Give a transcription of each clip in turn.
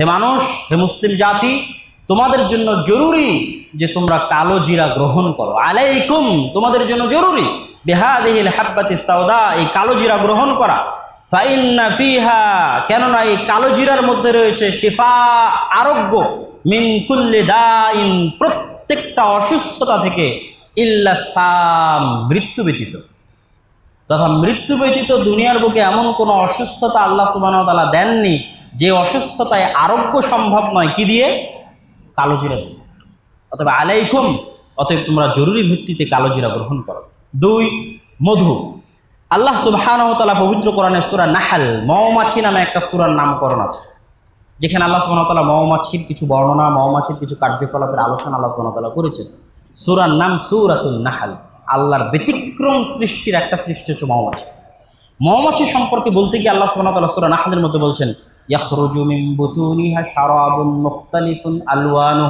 হে মানুষ, হে মুসলিম জাতি, তোমাদের জন্য জরুরি যে তোমরা কালো জিরা গ্রহণ করো। আলাইকুম, তোমাদের জন্য জরুরি। বেহাদিহিল হাব্বাতি সাউদা, এই কালো জিরা গ্রহণ করা। ফাইন্না ফিহা, কেননা এই কালো জিরার মধ্যে রয়েছে শিফা, আরোগ্য। মিন কুল্লি দাইন, প্রত্যেকটা অসুস্থতা থেকে ইল্লা সাম, মৃত্যু ব্যতীত। তথা মৃত্যু ব্যতীত দুনিয়ার বুকে এমন কোনো অসুস্থতা আল্লাহ সুবাহতালা দেননি যে অসুস্থতায় আরোগ্য সম্ভব নয়, কি দিয়ে? কালো জিরা দিয়ে। অথবা আলাইকুম, অতএব তোমরা জরুরি ভিত্তিতে কালো জিরা গ্রহণ করো। দুই, মধু। আল্লাহ সুবাহানতালা পবিত্র কোরআনের সুরা নাহাল, মৌমাছি নামে একটা সুরার নামকরণ আছে। যেখানে আল্লাহ সুবাহতালা মৌমাছির কিছু বর্ণনা, মৌমাছির কিছু কার্যকলাপের আলোচনা আল্লাহ সুবাহতালা করেছেন। সুরার নাম সুরাতুল নাহাল। আল্লাহর ব্যতিক্রম সৃষ্টির একটা সৃষ্টি হচ্ছে মৌমাছি। মৌমাছি সম্পর্কে বলতে গিয়ে আল্লাহ সুবাহতাল্লাহ সুরা নাহালের মধ্যে বলছেন ইয়াখরুজু মিন শারাবুন মুখতালিফুন আলওয়ানু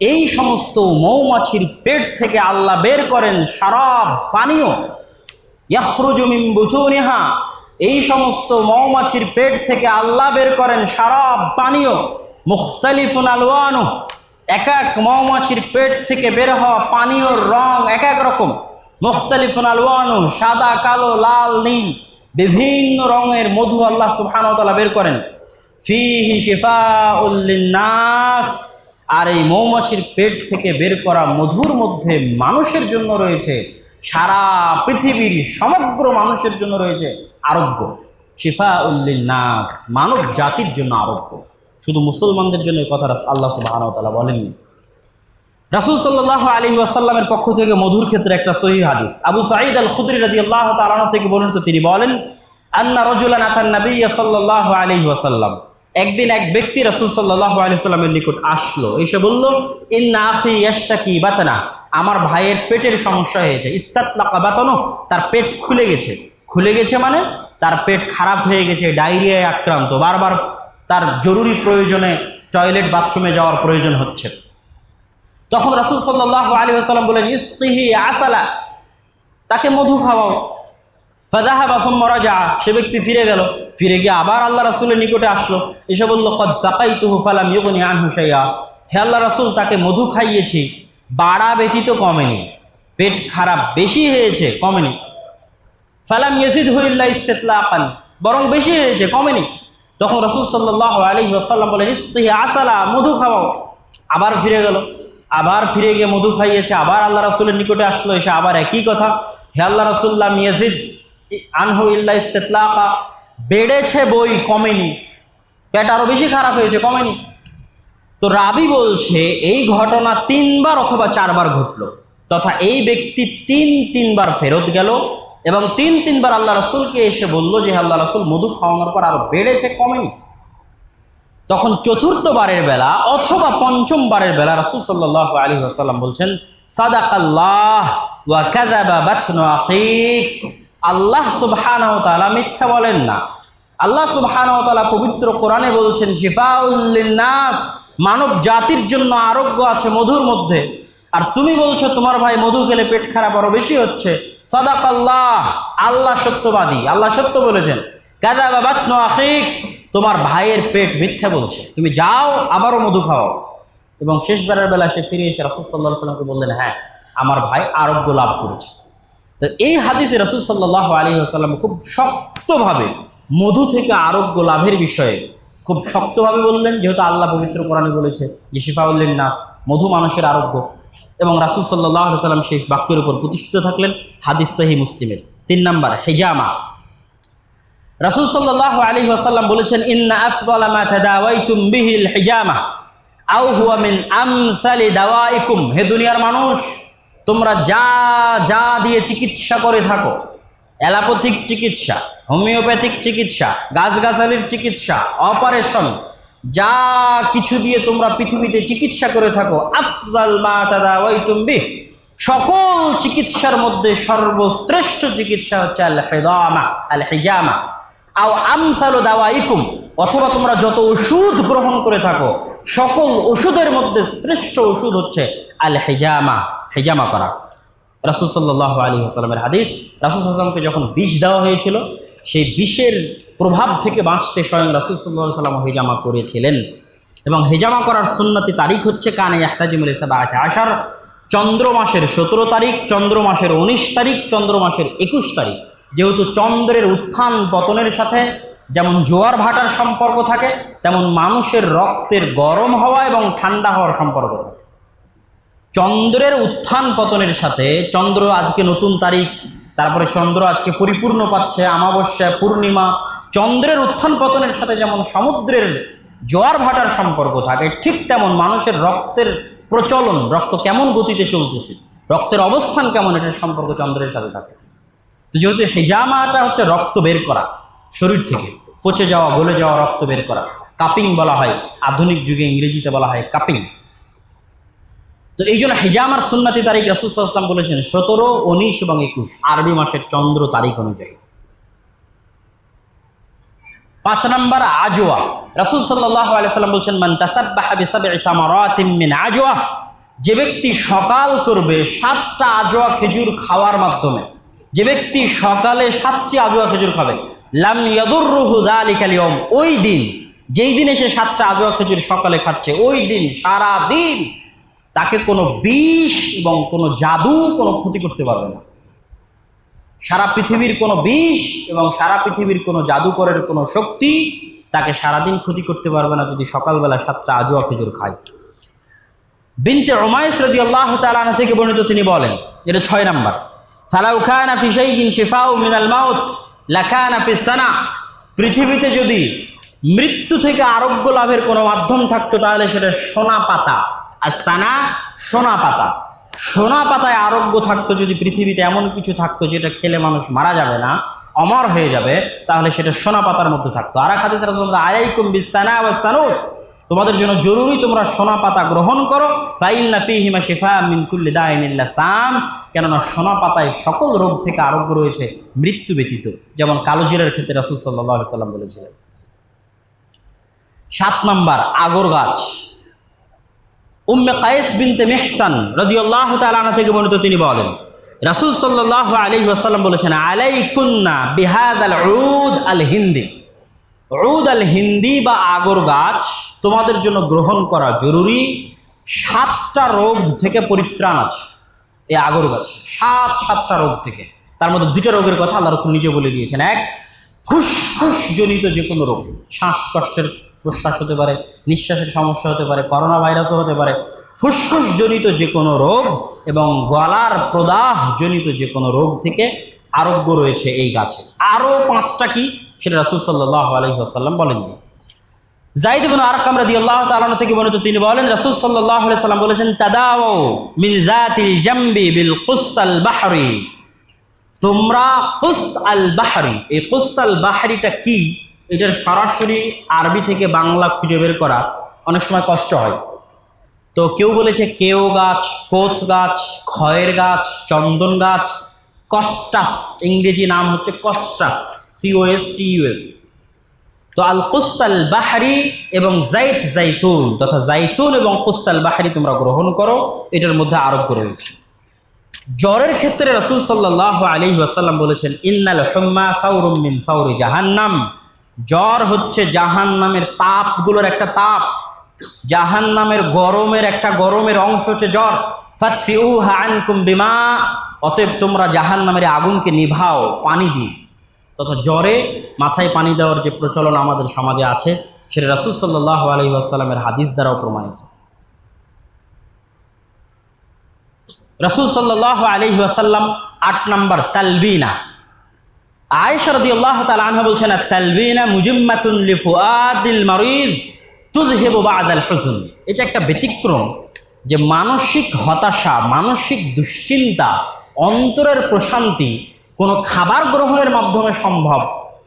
এই সমস্ত মৌমাছির পেট থেকে আল্লাহ বের করেন সারাব পানীয়। ইয়াখরুজু মিন এই সমস্ত মৌমাছির পেট থেকে আল্লাহ বের করেন সারাব পানীয়। মুখতালিফুন আলওয়ানু এক এক মৌমাছির পেট থেকে বের হওয়া পানীয়র রং এক এক রকম। মুখতালিফুন আলওয়ানু সাদা, কালো, লাল, নীল। বিভিন্ন রঙের মধু আল্লাহ সুবহানাহু বের করেন। ফিহি শিফাউল্লিন্নাস আর এই মৌমাছির পেট থেকে বের করা মধুর মধ্যে মানুষের জন্য রয়েছে, সারা পৃথিবীর সমগ্র মানুষের জন্য রয়েছে আরোগ্য। শিফা উল্লিন্নাস মানব জাতির জন্য আরোগ্য। শুধু মুসলমানদের জন্য এই কথা রাস- আল্লাহ সুবাহ বলেননি। রাসুল সাল্লাহ আলী ওয়াসাল্লামের পক্ষ থেকে মধুর ক্ষেত্রে একটা সহি হাদিস। আবু সাঈদ আল খুদরি রাজি আল্লাহ তালানো থেকে বর্ণিত, তিনি বলেন, আন্না রজুলান আতান নবী সাল্লাহ আলী ওয়াসাল্লাম। একদিন এক ব্যক্তি রাসুল সাল্লাহ আলী সাল্লামের নিকট আসলো, এসে বলল, ইন্না ইয়াস্তাকি বাতানা। আমার ভাইয়ের পেটের সমস্যা হয়েছে। ইস্তাতলাকা বাতানো? তার পেট খুলে গেছে। খুলে গেছে মানে? তার পেট খারাপ হয়ে গেছে, ডায়রিয়ায় আক্রান্ত। বারবার তার জরুরি প্রয়োজনে টয়লেট, বাথরুমে যাওয়ার প্রয়োজন হচ্ছে। তখন রাসুল সাল্লাহ আলী আসাল্লাম বলেন, ইস্তিহি আসালা। তাকে মধু খাওয়াও। ফাজাহা বাফম মরাজা সে ব্যক্তি ফিরে গেল। ফিরে গিয়ে আবার আল্লাহ রাসুলের নিকটে আসলো। এসে বলল, কদ সাকাই তুহু ফালাম ইউগনি আন হুসাইয়া হে আল্লাহ রাসুল, তাকে মধু খাইয়েছি। বাড়া ব্যতীত কমেনি। পেট খারাপ বেশি হয়েছে, কমেনি। ফালাম ইয়াসিদ হুইল্লা ইস্তেতলা আকান বরং বেশি হয়েছে, কমেনি। তখন রসুল সাল্লাহ আলী আসাল্লাম বলেন, ইস্তিহি আসালা, মধু খাওয়াও। আবার ফিরে গেল। আবার ফিরে গিয়ে মধু খাইয়েছে, আবার আল্লাহ রাসুলের নিকটে আসলো, এসে আবার একই কথা, হে আল্লাহ রাসুল্লাহ মিয়াজিদ আনহু ইল্লা ইস্তেতলাকা, বেড়েছে বই কমেনি। পেট আরও বেশি খারাপ হয়েছে, কমেনি। তো রাবি বলছে, এই ঘটনা তিনবার অথবা চারবার ঘটলো, তথা এই ব্যক্তি তিন তিনবার ফেরত গেল, এবং তিন তিনবার আল্লাহ রসুলকে এসে বলল যে আল্লাহ রসুল, মধু খাওয়ানোর পর আরও বেড়েছে, কমেনি। তখন চতুর্থবারের বেলা অথবা পঞ্চমবারের বেলা রসুল সাল্লাহ আলী আসাল্লাম বলছেন, সাদাকাল্লাহ আল্লাহ সুবহানাহু ওয়া তাআলা মিথ্যা বলেন না। আল্লাহ তাআলা পবিত্র কোরআনে বলছেন, শিফাউল লিন্নাস, মানব জাতির জন্য আরোগ্য আছে মধুর মধ্যে। আর তুমি বলছো, তোমার ভাই মধু খেলে পেট খারাপ আরও বেশি হচ্ছে। সাদাকাল্লাহ, আল্লাহ আল্লাহ সত্যবাদী। আল্লাহ সত্য বলেছেন কাদা বাবাতনো আখিক। তোমার ভাইয়ের পেট মিথ্যা বলছে। তুমি যাও, আবারও মধু খাও। এবং শেষবারের বেলা সে ফিরে এসে রসুল সাল্লাহ সাল্লামকে বললেন হ্যাঁ আমার ভাই আরোগ্য লাভ করেছে। তো এই হাদিসে রসুল সাল্লাহ আলী আসাল্লাম খুব শক্তভাবে মধু থেকে আরোগ্য লাভের বিষয়ে খুব শক্তভাবে বললেন, যেহেতু আল্লাহ পবিত্র কোরআনে বলেছে যে শিফাউল্লিন নাস মধু মানুষের আরোগ্য। এবং রাসুল সাল্লাহ সাল্লাম শেষ বাক্যের উপর প্রতিষ্ঠিত থাকলেন হাদিস সাহি মুসলিমের। তিন নাম্বার, হেজামা। রাসুল সাল্লাহ আলী ওয়াসাল্লাম বলেছেন, ইন্না আফদালা মা তাদাওয়াইতুম বিহিল হিজামা, আও হুয়া মিন আমসালি দাওয়াইকুম। হে দুনিয়ার মানুষ, তোমরা যা যা দিয়ে চিকিৎসা করে থাকো অ্যালোপ্যাথিক চিকিৎসা, হোমিওপ্যাথিক চিকিৎসা, গাছগাছালির চিকিৎসা, অপারেশন, যা কিছু দিয়ে তোমরা পৃথিবীতে চিকিৎসা করে থাকো, আফজাল মা তাদাওয়াইতুম বিহ। সকল চিকিৎসার মধ্যে সর্বশ্রেষ্ঠ চিকিৎসা হচ্ছে আল হেদামা আল হিজামা আও আমসালো দাওয়াইকুম, অথবা তোমরা যত ওষুধ গ্রহণ করে থাকো, সকল ওষুধের মধ্যে শ্রেষ্ঠ ওষুধ হচ্ছে আল হেজামা হেজামা করা। রাসুল সাল্লাহ আলী হাসালামের হাদিস, রাসুল হাসলামকে যখন বিষ দেওয়া হয়েছিল, সেই বিষের প্রভাব থেকে বাঁচতে স্বয়ং রাসুল সাল্লাহ সাল্লাম হেজামা করেছিলেন। এবং হেজামা করার সুন্নতি তারিখ হচ্ছে কানে ইয়াহতাজিমুল ইসাবা আশার, চন্দ্র মাসের সতেরো তারিখ, চন্দ্র মাসের উনিশ তারিখ, চন্দ্র মাসের একুশ তারিখ। যেহেতু চন্দ্রের উত্থান পতনের সাথে, যেমন জোয়ার ভাটার সম্পর্ক থাকে, তেমন মানুষের রক্তের গরম হওয়া এবং ঠান্ডা হওয়ার সম্পর্ক থাকে। চন্দ্রের উত্থান পতনের সাথে, চন্দ্র আজকে নতুন তারিখ, তারপরে চন্দ্র আজকে পরিপূর্ণ পাচ্ছে, অমাবস্যা, পূর্ণিমা। চন্দ্রের উত্থান পতনের সাথে যেমন সমুদ্রের জোয়ার ভাটার সম্পর্ক থাকে, ঠিক তেমন মানুষের রক্তের প্রচলন, রক্ত কেমন গতিতে চলতেছে, রক্তের অবস্থান কেমন, এটার সম্পর্ক চন্দ্রের সাথে থাকে। তো যেহেতু হেজামাটা হচ্ছে রক্ত বের করা শরীর থেকে, পচে যাওয়া, গলে যাওয়া রক্ত বের করা কাপিং বলা হয়, আধুনিক যুগে ইংরেজিতে বলা হয় কাপিং তো এই জন্য হেজামার সুন্নাতি তারিখ রাসুল সাল্লাম বলেছেন, সতেরো, উনিশ এবং একুশ, আরবি মাসের চন্দ্র তারিখ অনুযায়ী। পাঁচ নম্বর আজোয়া রাসুল আলাইসাল্লাম বলছেন আজওয়া যে ব্যক্তি সকাল করবে সাতটা আজোয়া খেজুর খাওয়ার মাধ্যমে। যে ব্যক্তি সকালে সাতটি আজোয়া খেজুর খাবে, লাম ইয়াদুররুহু যালিকাল ইয়াউম ওই দিন, যেই দিনে সে সাতটা আজোয়া খেজুর সকালে খাচ্ছে, ওই দিন সারা দিন তাকে কোনো বিষ এবং কোনো জাদু, কোনো ক্ষতি করতে পারবে না। সারা পৃথিবীর কোনো বিষ এবং সারা পৃথিবীর কোনো জাদুকরের কোনো শক্তি তাকে সারাদিন ক্ষতি করতে পারবে না যদি সকালবেলা সাতটা আজোয়া খেজুর খায়। বিনতে ওমাইস রদি আল্লাহ তালানা থেকে বর্ণিত তিনি বলেন, এটা ছয় নাম্বার। সালাউ খান আফি শাইগিন শিফাউ মিনাল মাউত লাখান আফি সানা। পৃথিবীতে যদি মৃত্যু থেকে আরোগ্য লাভের কোনো মাধ্যম থাকতো, তাহলে সেটা সোনা পাতা। আর সানা সোনা পাতা। সোনা পাতায় আরোগ্য থাকতো, যদি পৃথিবীতে এমন কিছু থাকতো যেটা খেলে মানুষ মারা যাবে না, অমর হয়ে যাবে, তাহলে সেটা সোনা পাতার মধ্যে থাকতো। আর এক খাদিস আলাইকুম বিস্তানা সানুত। তোমাদের জন্য জরুরি তোমরা সোনা পাতা গ্রহণ করো। ফাইল্লা শিফা মিন কুল্লি সাম কেননা সোনা পাতায় সকল রোগ থেকে আরোগ্য রয়েছে মৃত্যু ব্যতীত, যেমন কালোজিরের ক্ষেত্রে রাসুল সাল্লাম বলেছিলেন। সাত নাম্বার, আগর গাছ। উম্মে কায়েস বিনতে মেহসান রদিউল্লাহ তালানা থেকে বর্ণিত তিনি বলেন, রাসুল সাল্লাহ আলী ওয়াসাল্লাম বলেছেন আলাই কুন্না বিহাদ আল উদ আল হিন্দি। উদ আল হিন্দি বা আগর গাছ তোমাদের জন্য গ্রহণ করা জরুরি। সাতটা রোগ থেকে পরিত্রাণ আছে এই আগর গাছ। সাত, সাতটা রোগ থেকে। তার মধ্যে দুইটা রোগের কথা আল্লাহ রসুল নিজে বলে দিয়েছেন। এক ফুসফুস জনিত যে কোনো রোগ। শ্বাসকষ্টের প্রশ্বাস হতে পারে, নিঃশ্বাসের সমস্যা হতে পারে, করোনা ভাইরাসও হতে পারে। ফুসফুস জনিত যে কোনো রোগ এবং গলার প্রদাহ জনিত যে কোনো রোগ থেকে আরোগ্য রয়েছে এই গাছে। আরও পাঁচটা কি? সেটা রাসুল সাল্লাহ আলহিহাসাল্লাম বলেননি। জাইদ বিন আরকাম রাদিয়াল্লাহু তাআলা থেকে বর্ণিত তিনি বলেন, রাসূল সাল্লাল্লাহু আলাইহি সাল্লাম বলেছেন তাদাও মিন যাতিল জামবি বিল কুসত বাহরি। তোমরা কুস্ত আল বাহরি, এই কুস্ত আল বাহরিটা কি? এটার সরাসরি আরবি থেকে বাংলা খুঁজে বের করা অনেক সময় কষ্ট হয়। তো কেউ বলেছে কেও গাছ কোথ গাছ, খয়ের গাছ, চন্দন গাছ, কস্টাস, ইংরেজি নাম হচ্ছে কস্টাস। সিওএস টিইউএস তো আল কুস্তাল বাহারি এবং জাইত জাইতুন তথা জাইতুন এবং কুস্তাল বাহারি তোমরা গ্রহণ করো, এটার মধ্যে আরোগ্য রয়েছে। জ্বরের ক্ষেত্রে রসুল সাল্লাহ আলী ওয়াসাল্লাম বলেছেন, ইন্নাল হুম্মা ফাউরুম মিন ফাউরি জাহান্নাম। জ্বর হচ্ছে জাহান নামের তাপগুলোর একটা তাপ। জাহান নামের গরমের একটা গরমের অংশ হচ্ছে জ্বর। ফাতফিউ অতএব তোমরা জাহান নামের আগুনকে নিভাও, পানি দিয়ে। তথা জ্বরে মাথায় পানি দেওয়ার যে প্রচলন আমাদের সমাজে আছে, সেটা রাসুল সাল্লাহ আসাল্লামের হাদিস দ্বারাও প্রমাণিত। রাসুল সাল্লাহ আলহি আসাল্লাম আট নম্বর তালবিনা। তাআলা বলছেন হুজন। এটা একটা ব্যতিক্রম যে মানসিক হতাশা, মানসিক দুশ্চিন্তা, অন্তরের প্রশান্তি কোনো খাবার গ্রহণের মাধ্যমে সম্ভব?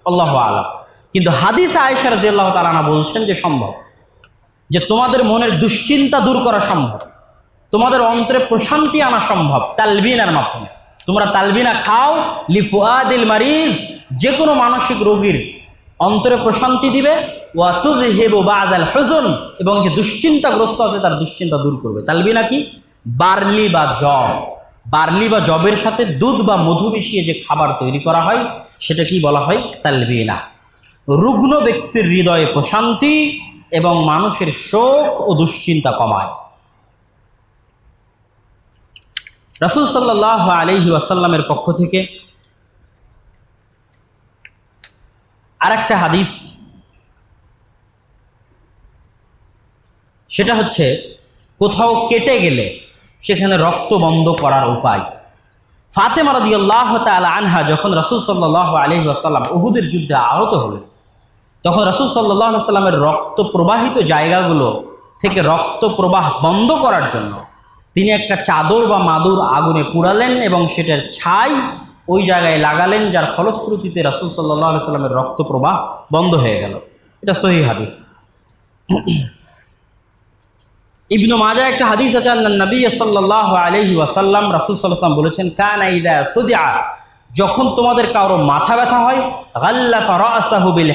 আল্লাহ আলাম। কিন্তু হাদিস আয়েশা রাদিয়াল্লাহু তাআলা আনহা বলছেন যে সম্ভব। যে তোমাদের মনের দুশ্চিন্তা দূর করা সম্ভব। তোমাদের অন্তরে প্রশান্তি আনা সম্ভব তালবিনার মাধ্যমে। তোমরা তালবিনা খাও লিফুয়াদিল মারিজ যে কোনো মানসিক রোগীর অন্তরে প্রশান্তি দিবে। ওয়াতুদ হেবো বাদাল হজন, এবং যে দুশ্চিন্তাগ্রস্ত আছে তার দুশ্চিন্তা দূর করবে। তালবিনা কি? বার্লি বা জব বার্লি বা জবের সাথে দুধ বা মধু মিশিয়ে যে খাবার তৈরি করা হয়, সেটা কি বলা হয়? তালবিনা রুগ্ন ব্যক্তির হৃদয়ে প্রশান্তি এবং মানুষের শোক ও দুশ্চিন্তা কমায়। রাসুল সাল্লাহ আলহি ওয়াসাল্লামের পক্ষ থেকে আরেকটা হাদিস। সেটা হচ্ছে, কোথাও কেটে গেলে সেখানে রক্ত বন্ধ করার উপায়। ফাতেমা রদিয়াল্লাহ তাল আনহা যখন রসুল সাল্লাহ আলী আসাল্লাম উহুদের যুদ্ধে আহত হলেন, তখন রসুল সাল্লাহ সাল্লামের রক্ত প্রবাহিত জায়গাগুলো থেকে রক্ত প্রবাহ বন্ধ করার জন্য তিনি একটা চাদর বা মাদুর আগুনে পুড়ালেন এবং সেটার ছাই ওই জায়গায় লাগালেন যার ফলশ্রুতিতে রসুল সাল্লাহ সাল্লামের রক্ত প্রবাহ বন্ধ হয়ে গেল। এটা সহি হাদিস। ইবনু মাজা একটা হাদিস আছে নবী সাল্লাহ আলহি ওয়াসাল্লাম রাসুল সাল্লাম বলেছেন, কান সুদিয়া যখন তোমাদের কারও মাথা ব্যথা হয়, গাল্লাফা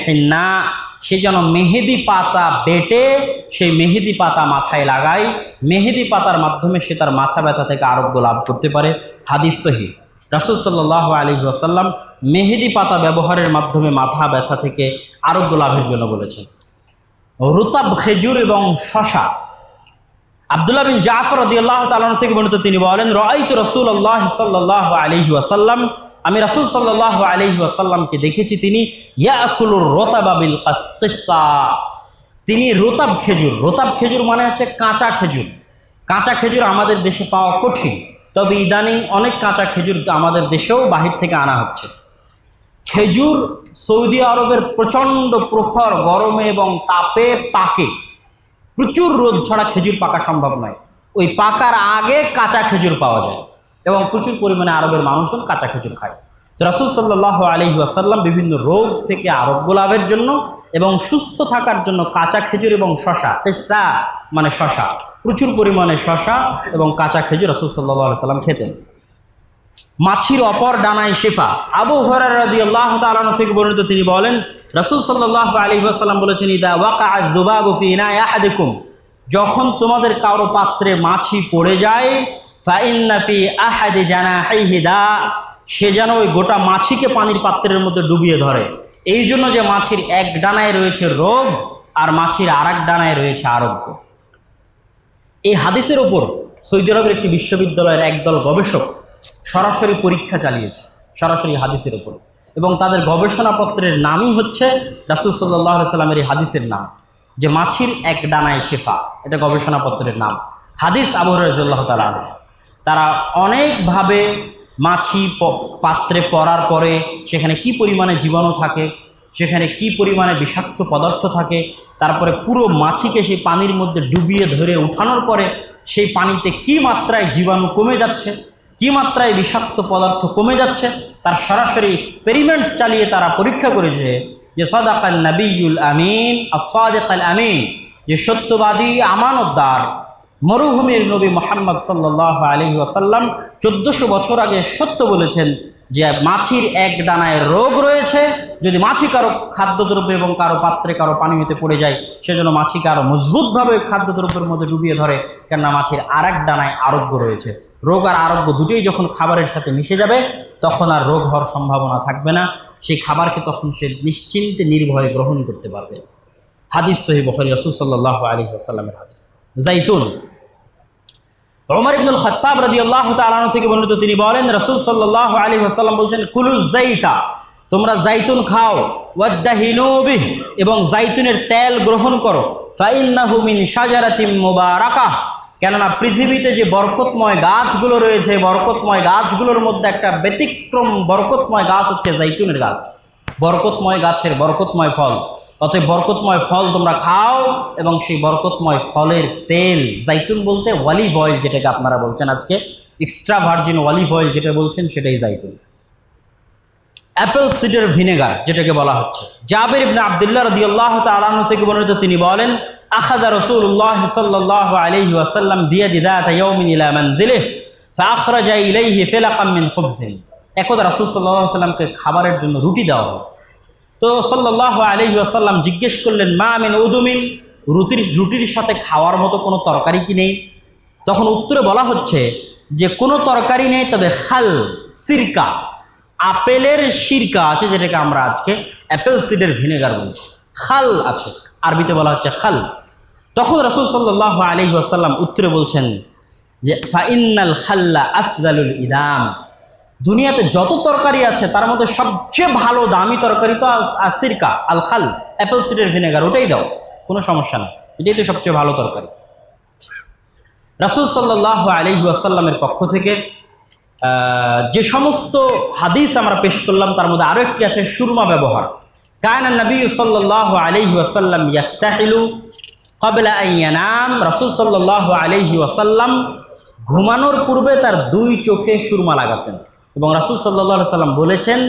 হিন্না সে যেন মেহেদি পাতা বেটে সেই মেহেদি পাতা মাথায় লাগায়। মেহেদি পাতার মাধ্যমে সে তার মাথা ব্যথা থেকে আরোগ্য লাভ করতে পারে। হাদিস সহি। রাসুল সাল্লাহ আলী আসাল্লাম মেহেদি পাতা ব্যবহারের মাধ্যমে মাথা ব্যথা থেকে আরোগ্য লাভের জন্য বলেছেন। রুতাব খেজুর এবং শশা আবদুল্লাহ বিন জাফর রদি আল্লাহ তালন থেকে বর্ণিত তিনি বলেন, রআইতু রসুল আল্লাহ সাল্লাহ আলহি ওয়াসাল্লাম। আমি রাসুল সাল্লাহ আলহি ওয়াসাল্লামকে দেখেছি, তিনি কাস্তিসা তিনি রোতাব খেজুর রোতাব খেজুর মানে হচ্ছে কাঁচা খেজুর। কাঁচা খেজুর আমাদের দেশে পাওয়া কঠিন, তবে ইদানিং অনেক কাঁচা খেজুর আমাদের দেশেও বাহির থেকে আনা হচ্ছে। খেজুর সৌদি আরবের প্রচণ্ড প্রখর, গরমে এবং তাপে পাকে। প্রচুর রোদ ছাড়া খেজুর পাকা সম্ভব নয়। ওই পাকার আগে কাঁচা খেজুর পাওয়া যায় এবং প্রচুর পরিমাণে আরবের মানুষজন কাঁচা খেজুর খায়। তো রাসুল সাল্লাহ আলহি আসাল্লাম বিভিন্ন রোগ থেকে আরোগ্য লাভের জন্য এবং সুস্থ থাকার জন্য কাঁচা খেজুর এবং শশা তেস্তা মানে শশা প্রচুর পরিমাণে শশা এবং কাঁচা খেজুর রাসুল সাল্লাহ সাল্লাম খেতেন। মাছির অপর ডানায় শেফা। আবু হরার রাদি আল্লাহ থেকে বর্ণিত তিনি বলেন রসুল সাল্লাহ আলী আসাল্লাম বলেছেন, ইদা ওয়াকা দুবাবুফি ইনায়াহাদিকুম যখন তোমাদের কারও পাত্রে মাছি পড়ে যায় সে যেন ওই গোটা মাছিকে পানির পাত্রের মধ্যে ডুবিয়ে ধরে। এই জন্য যে মাছির এক ডানায় রয়েছে রোগ, আর মাছির আর এক ডানায় রয়েছে আরোগ্য। এই হাদিসের ওপর সৌদি আরবের একটি বিশ্ববিদ্যালয়ের একদল গবেষক সরাসরি পরীক্ষা চালিয়েছে, সরাসরি হাদিসের ওপর এবং তাদের গবেষণাপত্রের নামই হচ্ছে রাসুল সাল্লাহ সাল্লামের এই হাদিসের নাম, যে মাছির এক ডানায় শেফা, এটা গবেষণাপত্রের নাম। হাদিস আবু রাজিউল্লাহ তালা তারা অনেকভাবে মাছি পাত্রে পড়ার পরে সেখানে কি পরিমাণে জীবাণু থাকে, সেখানে কি পরিমাণে বিষাক্ত পদার্থ থাকে, তারপরে পুরো মাছিকে সেই পানির মধ্যে ডুবিয়ে ধরে উঠানোর পরে সেই পানিতে কি মাত্রায় জীবাণু কমে যাচ্ছে, কি মাত্রায় বিষাক্ত পদার্থ কমে যাচ্ছে তার সরাসরি এক্সপেরিমেন্ট চালিয়ে তারা পরীক্ষা করেছে যে সদাকাল নবীল আমিন আসাদাল আমিন, যে সত্যবাদী আমানতদার, মরুভূমির নবী মোহাম্মদ সাল্লাহ আলী আসাল্লাম চোদ্দোশো বছর আগে সত্য বলেছেন যে মাছির এক ডানায় রোগ রয়েছে, যদি মাছি কারও খাদ্যদ্রব্য এবং কারও পাত্রে কারও পানীয়তে পড়ে যায়, সেজন্য মাছিকে আরও মজবুতভাবে খাদ্যদ্রব্যের মধ্যে ডুবিয়ে ধরে, কেননা মাছির আর এক ডানায় আরোগ্য রয়েছে। রোগ আর আরোগ্য দুটোই যখন খাবারের সাথে মিশে যাবে তখন আর রোগ হওয়ার সম্ভাবনা থাকবে না। সেই খাবারকে তখন সে নিশ্চিন্তে, নির্ভয়ে গ্রহণ করতে পারবে। হাদিস সহি বখরি, রসুল আলী আসাল্লামের হাদিস। জাইতুন ওমর ইবনুল খত্তাব রাদি আল্লাহ তালানো থেকে বর্ণিত তিনি বলেন, রসুল সাল্লাহ আলী আসাল্লাম বলছেন জাইতা তোমরা জাইতুন খাও ওয়াদ্দাহিনুবিহ এবং জাইতুনের তেল গ্রহণ করো, ফাইন্নাহু মিন শাজারাতিম কেননা পৃথিবীতে যে বরকতময় গাছগুলো রয়েছে, বরকতময় গাছগুলোর মধ্যে একটা ব্যতিক্রম বরকতময় গাছ হচ্ছে জাইতুনের গাছ। বরকতময় গাছের বরকতময় ফল। অতএব বরকতময় ফল তোমরা খাও এবং সেই বরকতময় ফলের তেল জাইতুন বলতে ওয়ালিভ অয়েল যেটাকে আপনারা বলছেন আজকে, এক্সট্রা ভার্জিন ওয়ালিভ অয়েল যেটা বলছেন সেটাই জাইতুন অ্যাপেল সিডার ভিনেগার যেটাকে বলা হচ্ছে। জাবের ইবনে আবদুল্লাহ রদিয়াল্লাহ তালাহ থেকে বর্ণিত তিনি বলেন আখাদা রসুল্লাহ সাল্লাহ আলহি ওয়াসাল্লাম দিয়ে দিদাত ইয়ৌমিন ইলা মনজিলে ফাখরাজা ইলাইহি ফেলাকাম মিন খুবজিন। একদা রাসূল আলাইহি সাল্লামকে খাবারের জন্য রুটি দেওয়া হলো। তো সাল্লাহ আলহি আসাল্লাম জিজ্ঞেস করলেন, মা মিন উদুমিন? রুটির রুটির সাথে খাওয়ার মতো কোনো তরকারি কি নেই? তখন উত্তরে বলা হচ্ছে যে, কোনো তরকারি নেই, তবে খাল, সিরকা, আপেলের সিরকা আছে, যেটাকে আমরা আজকে অ্যাপেল সিডের ভিনেগার বলছি। খাল আছে। আরবিতে বলা হচ্ছে খাল। তখন রসুল সাল্লাহ আলী আসাল্লাম উত্তরে বলছেন যে ফাইনাল খাল্লা আফদালুল ইদাম। দুনিয়াতে যত তরকারি আছে, তার মধ্যে সবচেয়ে ভালো দামি তরকারি তো সিরকা, আল খাল। অ্যাপেল সিডের ভিনেগার, ওটাই দাও, কোনো সমস্যা নেই এটাই তো সবচেয়ে ভালো তরকারি। রাসুল সাল্লাহ আলী আসাল্লামের পক্ষ থেকে যে সমস্ত হাদিস আমরা পেশ করলাম, তার মধ্যে আরও একটি আছে সুরমা ব্যবহার। কায়না নবী সাল্লাহ আলহি আসাল্লাম ইয়াক্তাহিলু কবলা আইয়ানাম রসুল সাল্লাহ আলহি আসাল্লাম ঘুমানোর পূর্বে তার দুই চোখে সুরমা লাগাতেন। এবং রাসুল সাল্লাহ সাল্লাম বলেছেন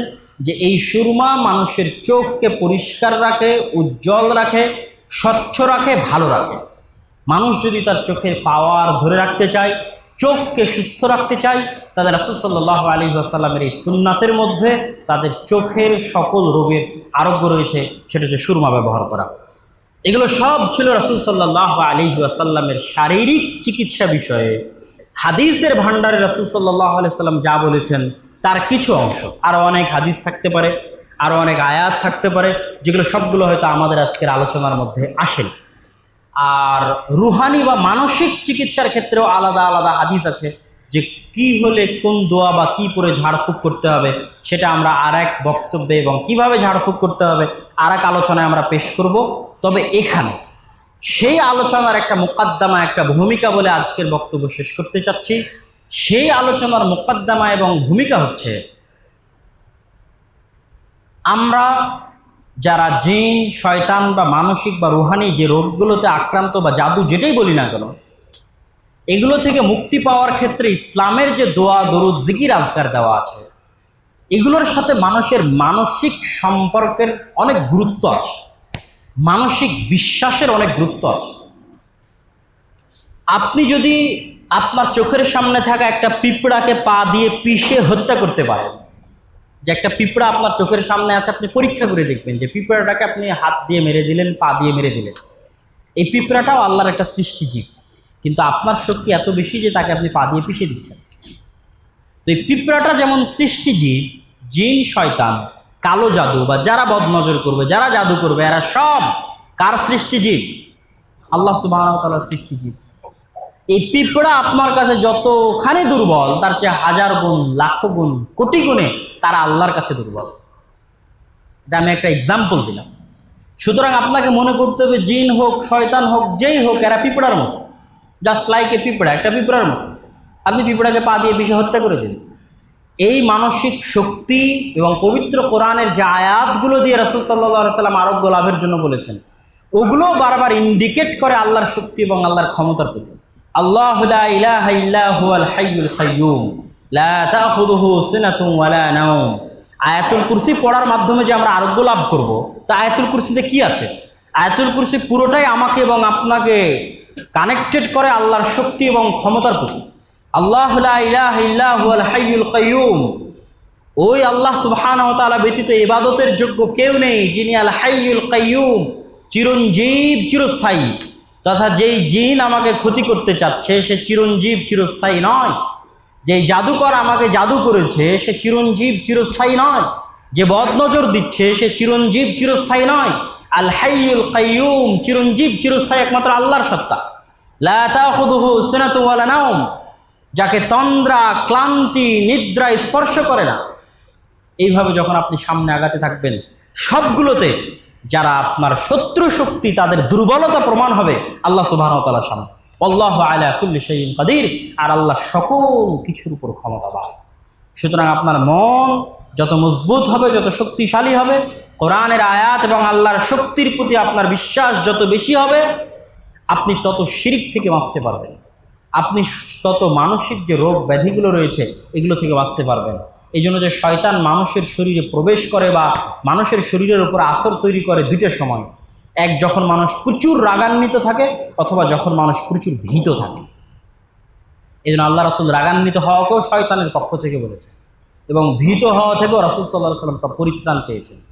যে এই সুরমা মানুষের চোখকে পরিষ্কার রাখে, উজ্জ্বল রাখে, স্বচ্ছ রাখে, ভালো রাখে। মানুষ যদি তার চোখের পাওয়ার ধরে রাখতে চায়, চোখকে সুস্থ রাখতে চায় তাদের রাসুল সাল্লাহ আলী আসাল্লামের এই সুন্নাতের মধ্যে তাদের চোখের সকল রোগের আরোগ্য রয়েছে, সেটা হচ্ছে সুরমা ব্যবহার করা। এগুলো সব ছিল রাসুল সাল্লাহ আলী আসাল্লামের শারীরিক চিকিৎসা বিষয়ে। হাদিসের ভাণ্ডারে রাসুল সাল্লাহ সাল্লাম যা বলেছেন, তার কিছু অংশ। আরও অনেক হাদিস থাকতে পারে আরও অনেক আয়াত থাকতে পারে, যেগুলো সবগুলো হয়তো আমাদের আজকের আলোচনার মধ্যে আসেনি। আর রুহানি বা মানসিক চিকিৎসার ক্ষেত্রেও আলাদা আলাদা হাদিস আছে যে কি হলে কোন দোয়া বা কি পরে ঝাড়ফুঁক করতে হবে, সেটা আমরা আর এক বক্তব্যে এবং কীভাবে ঝাড়ফুঁক করতে হবে আর এক আলোচনায় আমরা পেশ করব। তবে এখানে সেই আলোচনার একটা মোকদ্দমা, একটা ভূমিকা বলে আজকের বক্তব্য শেষ করতে চাচ্ছি। সেই আলোচনার মোকদ্দমা এবং ভূমিকা হচ্ছে, আমরা যারা জিন, শয়তান বা মানসিক বা রুহানি যে রোগগুলোতে আক্রান্ত বা জাদু যেটাই বলি না কেন, এগুলো থেকে মুক্তি পাওয়ার ক্ষেত্রে ইসলামের যে দোয়া, দরুদ, জিকির আজকার দেওয়া আছে, এগুলোর সাথে মানুষের মানসিক সম্পর্কের অনেক গুরুত্ব আছে। মানসিক বিশ্বাসের অনেক গুরুত্ব আছে। আপনি যদি আপনার চোখের সামনে থাকা একটা পিঁপড়াকে পা দিয়ে পিষে হত্যা করতে পারেন, যে একটা পিঁপড়া আপনার চোখের সামনে আছে, আপনি পরীক্ষা করে দেখবেন যে পিঁপড়াটাকে আপনি হাত দিয়ে মেরে দিলেন, পা দিয়ে মেরে দিলেন। এই পিঁপড়াটাও আল্লাহর একটা সৃষ্টিজীব। কিন্তু আপনার শক্তি এত বেশি যে তাকে আপনি পা দিয়ে পিষে দিচ্ছেন। তো এই পিঁপড়াটা যেমন সৃষ্টিজীব, জিন শয়তান। কালো জাদু বা যারা বদনজর করবে, যারা জাদু করবে, এরা সব কার সৃষ্টিজীব আল্লাহ সুবাহ সৃষ্টিজীব এই পিঁপড়া আপনার কাছে যতখানি দুর্বল, তার চেয়ে হাজার গুণ, লাখো গুণ, কোটি গুণে তারা আল্লাহর কাছে দুর্বল। এটা আমি একটা এক্সাম্পল দিলাম। সুতরাং আপনাকে মনে করতে হবে, জিন হোক, শয়তান হোক, যেই হোক, এরা পিঁপড়ার মতো। জাস্ট লাইক এ পিঁপড়া, একটা পিঁপড়ার মতো। আপনি পিঁপড়াকে পা দিয়ে বিষে হত্যা করে দিন এই মানসিক শক্তি এবং পবিত্র কোরআনের যে আয়াতগুলো দিয়ে রসুল সাল্লাম আরোগ্য লাভের জন্য বলেছেন ওগুলো বারবার ইন্ডিকেট করে আল্লাহর শক্তি এবং আল্লাহর ক্ষমতার প্রতি। আল্লাহ আয়াতুল কুরসি পড়ার মাধ্যমে যে আমরা আরোগ্য লাভ করব, তা আয়াতুল কুরসিতে কি আছে? আয়াতুল কুরসি পুরোটাই আমাকে এবং আপনাকে কানেক্টেড করে আল্লাহর শক্তি এবং ক্ষমতার প্রতি। আল্লাহ হাইয়ুল কাইয়্যুম ওই আল্লাহ তাআলা ব্যতীত ইবাদতের যোগ্য কেউ নেই যিনি আল হাইয়ুল কাইয়্যুম চিরঞ্জীব চিরস্থায়ী। তথা যেই জিন আমাকে ক্ষতি করতে চাচ্ছে, সে চিরঞ্জীব চিরস্থায়ী নয়। যেই জাদুকর আমাকে জাদু করেছে, সে চিরঞ্জীব চিরস্থায়ী নয়। যে বদনজর দিচ্ছে, সে চিরঞ্জীব চিরস্থায়ী নয়। আল হাইয়ুল কাইয়ুম, চিরঞ্জীব চিরস্থায়ী একমাত্র আল্লাহর সত্তা। লা তাখুযুহু সিনাতুন ওয়ালা নাওম। যাকে তন্দ্রা, ক্লান্তি, নিদ্রা, স্পর্শ করে না। এইভাবে যখন আপনি সামনে আগাতে থাকবেন, সবগুলোতে যারা আপনার শত্রু শক্তি, তাদের দুর্বলতা প্রমাণ হবে আল্লাহ সুবাহতালার সামনে। আল্লাহ আলা কুল্লি শাইইন কাদির। আর আল্লাহ সকল কিছুর উপর ক্ষমতাবান। সুতরাং আপনার মন যত মজবুত হবে, যত শক্তিশালী হবে, কোরআনের আয়াত এবং আল্লাহর শক্তির প্রতি আপনার বিশ্বাস যত বেশি হবে, আপনি তত শিরিক থেকে বাঁচতে পারবেন। আপনি তত মানসিক যে রোগ ব্যাধিগুলো রয়েছে, এগুলো থেকে বাঁচতে পারবেন। এই জন্য যে শয়তান মানুষের শরীরে প্রবেশ করে বা মানুষের শরীরের উপর আসর তৈরি করে দুইটার সময়। এক, যখন মানুষ প্রচুর রাগান্বিত থাকে, অথবা যখন মানুষ প্রচুর ভীত থাকে। এই জন্য আল্লাহ রসুল রাগান্বিত হওয়াকেও শয়তানের পক্ষ থেকে বলেছে এবং ভীত হওয়া থেকেও রসুল সাল্লাহ সাল্লাম পরিত্রাণ চেয়েছেন।